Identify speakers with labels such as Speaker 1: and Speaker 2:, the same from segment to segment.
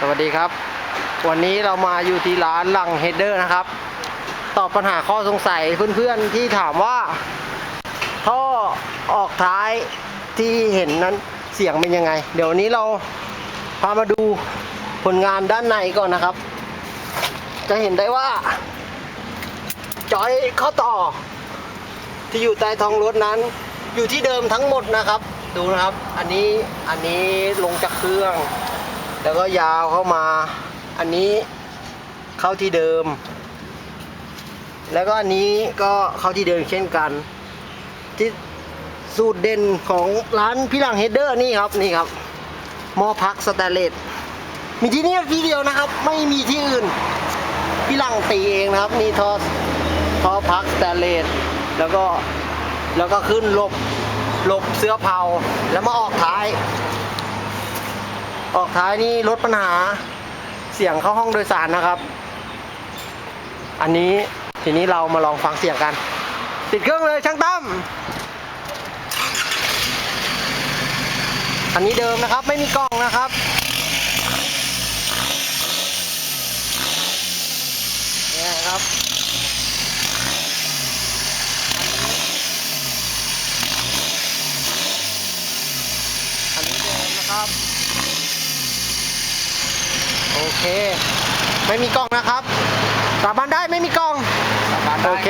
Speaker 1: สวัสดีครับ วันนี้เรามาอยู่ที่ร้านหลังเฮดเดอร์นะครับ ตอบปัญหาข้อสงสัยเพื่อนๆที่ถามว่า ท่อออกท้ายที่เห็นนั้นเสียงเป็นยังไง เดี๋ยวนี้เราพามาดูผลงานด้านในก่อนนะครับ จะเห็นได้ว่า จอยข้อต่อ ที่อยู่ใต้ท้องรถนั้น อยู่ที่เดิมทั้งหมดนะครับ ดูนะครับ อันนี้อันนี้ลงจากเครื่อง แล้วก็ยาวเข้ามา อันนี้เข้าที่เดิม แล้วก็อันนี้ก็เข้าที่เดิมเช่นกัน ที่สูตรเด่นของร้านพี่หลังเฮดเดอร์นี่ครับนี่ครับหม้อพักสแตนเลสมีที่นี่ที่เดียวนะครับ ไม่มีที่อื่น พี่หลังตีเองนะครับนี่ทอทอพักสแตนเลสแล้วก็แล้วก็ขึ้นหลบหลบเสื้อเผาแล้วมาออกท้าย ออกท้ายนี่ลดปัญหาเสียงเข้าห้องโดยสารนะครับ อันนี้ทีนี้เรามาลองฟังเสียงกัน ติดเครื่องเลยช่างตั้มอันนี้เดิมนะครับไม่มีกล้องนะครับเนี่ยครับอันนี้เดิมนะครับ เคไม่มีกล้องนะครับ สาบานได้ไม่มีกล้อง
Speaker 2: สาบานได้
Speaker 1: โอเค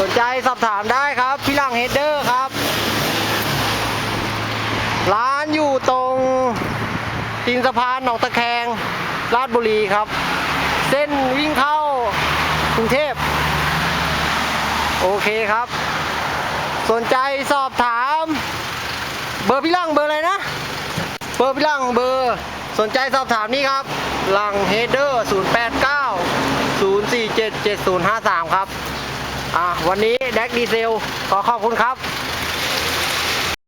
Speaker 1: สนใจสอบถามได้ครับ พี่หลังเฮดเดอร์ครับ ร้านอยู่ตรงตีนสะพานหนองตะแคงราชบุรีครับ เส้นวิ่งเข้ากรุงเทพ โอเคครับ สนใจสอบถาม เบอร์พี่หลังเบอร์อะไรนะ เบอร์พี่หลังเบอร์ สนใจสอบถามนี่ครับหลังเฮดเดอร์089 047 7053 ครับ อะวันนี้แดกดีเซล ขอขอบคุณครับ